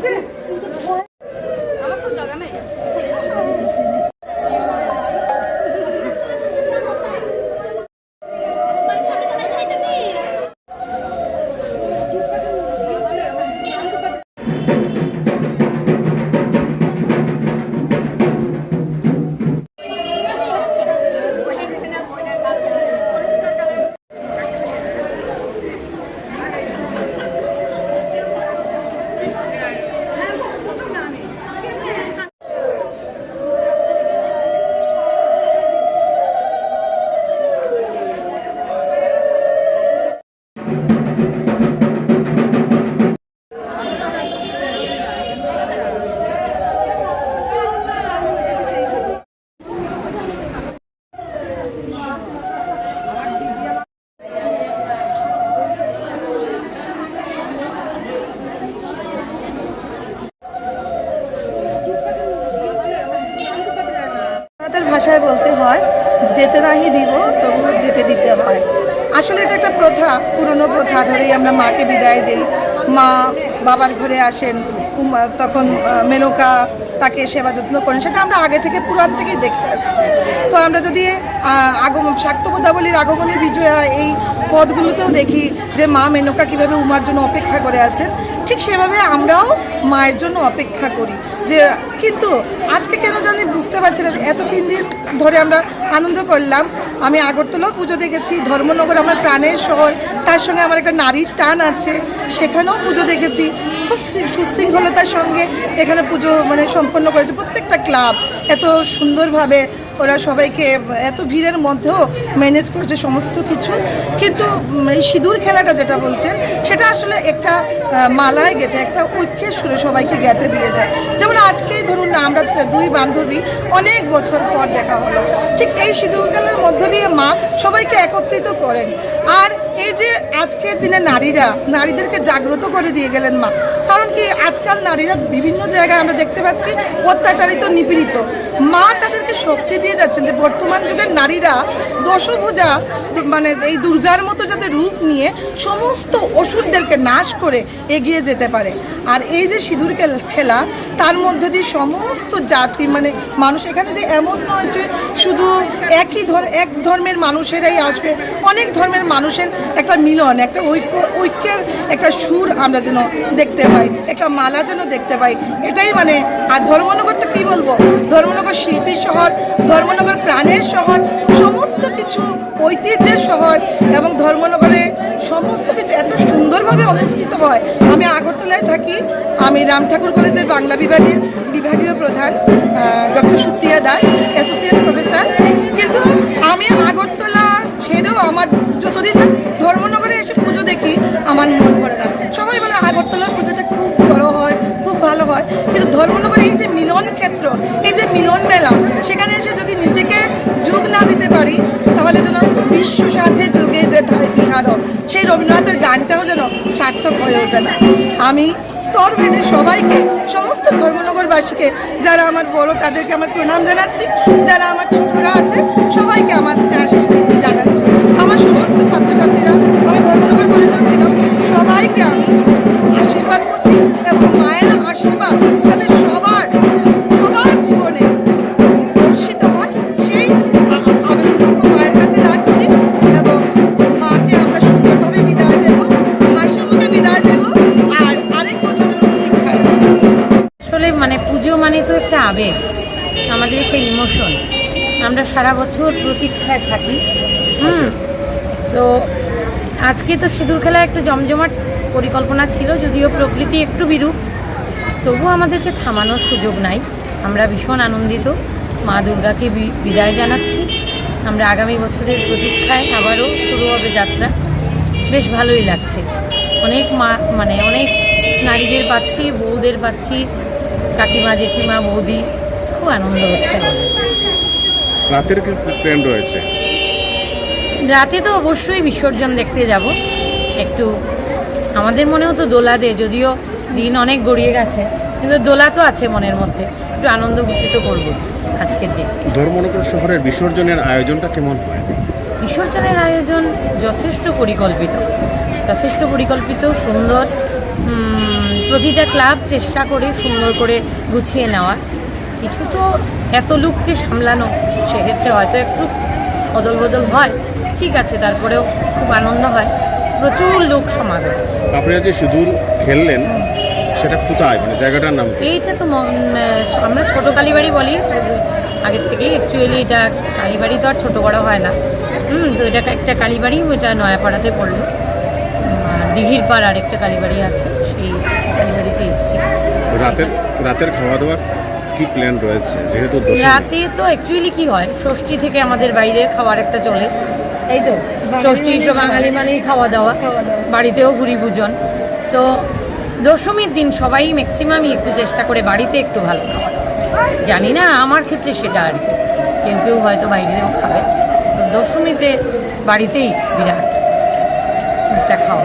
আমাদের যেতে নাহি দিব তবু যেতে দিতে হয়। আসলে এটা একটা প্রথা, পুরনো প্রথা ধরেই আমরা মাকে বিদায় দিই। মা বাবার ঘরে আসেন তখন মেনকা তাকে সেবা যত্ন করেন। সেটা আমরা আগে থেকে পুরাণ থেকেই দেখতে আসছি। তো আমরা যদি আগমন শাক্তপদাবলীর আগমনী বিজয়া এই পদগুলোতেও দেখি যে মা মেনকা কীভাবে উমার জন্য অপেক্ষা করে আছেন ঠিক সেভাবে আমরাও মায়ের জন্য অপেক্ষা করি যে, কিন্তু আজকে কেন জানি বুঝতে পারছি না এত তিন দিন ধরে আমরা আনন্দ করলাম। আমি আগরতলাও পুজো দেখেছি, ধর্মনগর আমার প্রাণের শহর, তার সঙ্গে আমার একটা নারীর টান আছে, সেখানেও পুজো দেখেছি। খুব সুশৃঙ্খলতার সঙ্গে এখানে পুজো মানে সম্পন্ন করেছে প্রত্যেকটা ক্লাব। এত সুন্দরভাবে ওরা সবাইকে এত ভিড়ের মধ্যেও ম্যানেজ করেছে সমস্ত কিছু। কিন্তু এই সিঁদুর খেলাটা যেটা বলছেন, সেটা আসলে একটা মালায় গেঁথে, একটা ঐক্যের সুরে সবাইকে গেঁথে দিয়ে যায় যেমন আজকেই ধরুন না, আমরা দুই বান্ধবী অনেক বছর পর দেখা হলো। ঠিক এই সিঁদুর খেলার মধ্য দিয়ে মা সবাইকে একত্রিত করেন। আর এই যে আজকের দিনে নারীরা, নারীদেরকে জাগ্রত করে দিয়ে গেলেন মা। কারণ কি, আজকাল নারীরা বিভিন্ন জায়গায় আমরা দেখতে পাচ্ছি অত্যাচারিত, নিপীড়িত। মা তাদেরকে শক্তি দিয়ে যাচ্ছেন যে বর্তমান যুগের নারীরা দশভুজা মানে এই দুর্গার মতো রূপ নিয়ে সমস্ত ওষুধদেরকে নাশ করে এগিয়ে যেতে পারে। আর এই যে সিঁদুর খেলা তার মধ্য দিয়ে সমস্ত জাতি মানে মানুষ এখানে যে এমন নয় যে শুধু একই ধর, এক ধর্মের মানুষেরাই আসবে। অনেক ধর্মের মানুষের একটা মিলন, একটা ঐক্য, ঐক্যের একটা সুর আমরা যেন দেখতে পাই, একটা মালা যেন দেখতে পাই। এটাই মানে আর ধর্মনগর তো কী বলব? ধর্মনগর শিল্পী শহর, ধর্মনগর প্রাণের শহর, সমস্ত কিছু ঐতিহ্যের শহর এবং ধর্মনগরে সমস্ত কিছু এত সুন্দরভাবে অনুষ্ঠিত হয়। আমি আগরতলায় থাকি। আমি রাম ঠাকুর কলেজের বাংলা বিভাগের বিভাগীয় প্রধান doctor Supriya Das associate professor কিন্তু আমি আগরতলা ছেড়েও আমার যতদিন ধর্মনগরে এসে পুজো দেখি, আমার মন ভরে না। সবাই বলে আগরতলার পুজোটা খুব বড় হয়, খুব ভালো হয়। কিন্তু ধর্মনগরে এই যে মিলন ক্ষেত্র, এই যে মিলন মেলা, সেখানে এসে যদি নিজেকে যোগ না দিতে পারি, তাহলে যেন বিশ্ব সাথে যুগে যেতে তাই বিহার সেই রবীন্দ্রনাথের গানটাও যেন সার্থক হয়ে ওঠে না। আমি স্তরভেদে সবাইকে, সমস্ত ধর্মনগরবাসীকে, যারা আমার বড়, তাদেরকে আমার প্রণাম জানাচ্ছি, যারা আমার ছোটরা আছে, সবাইকে আমার আশিস জানাচ্ছি। আমার সমস্ত ছাত্রছাত্রীরা, আমি ধর্মনগর কলেজেও ছিলাম, সবাইকে আমি আশীর্বাদ করছি এবং মায়ের আশীর্বাদ মানে তো একটা আবেগ আমাদের একটা ইমোশন আমরা সারা বছর প্রতীক্ষায় থাকি। হুম তো আজকে তো সিঁদুর খেলা একটা জমজমাট পরিকল্পনা ছিল যদিও প্রকৃতি একটু বিরূপ তবুও আমাদেরকে থামানোর সুযোগ নাই। আমরা ভীষণ আনন্দিত। মা দুর্গাকে বিদায় জানাচ্ছি। আমরা আগামী বছরের প্রতীক্ষায় আবারও শুরু হবে যাত্রা। বেশ ভালোই লাগছে। অনেক মা মানে অনেক নারীদের পাচ্ছি বউদের পাচ্ছি কাকিমা জেঠিমা বৌদি খুব আনন্দ হচ্ছে আমাদের। রাতের কি ট্রেন রয়েছে? রাতে তো অবশ্যই বিসর্জন দেখতে যাব। একটু আমাদের মনেও তো দোলা দে যদিও দিন অনেক গড়িয়ে গেছে কিন্তু দোলা তো আছে মনের মধ্যে। একটু আনন্দ তো করব আজকের দিন। ধর্মনগর শহরের বিসর্জনের আয়োজনটা কেমন হয়? বিসর্জনের আয়োজন যথেষ্ট পরিকল্পিত। যথেষ্ট পরিকল্পিত সুন্দর প্রতিটা ক্লাব চেষ্টা করে সুন্দর করে গুছিয়ে নেওয়ার। কিছু তো এত লোককে সামলানো সেক্ষেত্রে হয়তো একটু বদল বদল হয় ঠিক আছে তারপরেও খুব আনন্দ হয়। প্রচুর লোক সমাগম। আপনারা যে সিঁদুর খেললেন সেটা কোথায়? মানে জায়গাটার নাম এইটা তো আমরা ছোট কালীবাড়ি বলি আগের থেকেই অ্যাকচুয়ালি এটা কালীবাড়ি তো আর ছোটো বড় হয় না। হুম তো এটা একটা কালীবাড়ি ওইটা নয়াপাড়াতে পড়ল। দিঘির পাড় আর একটা কালীবাড়ি আছে। সেই কালীবাড়িতে এসেছি। রাতের রাতের খাওয়া দাওয়ার কি প্ল্যান রয়েছে? যেহেতু রাতে তো অ্যাকচুয়ালি কি হয় ষষ্ঠী থেকে আমাদের বাইরের খাবার একটা চলে। এই তো ষষ্ঠী তো বাঙালি মানেই খাওয়া দাওয়া বাড়িতেও ভুরি ভোজন। তো দশমীর দিন সবাই ম্যাক্সিমামই একটু চেষ্টা করে বাড়িতে একটু ভালো খাওয়া। দাওয়া। জানি না আমার ক্ষেত্রে সেটা আর কি। কেউ কেউ হয়তো বাইরেও খাবে। তো দশমীতে বাড়িতেই বিরাট একটা খাওয়া।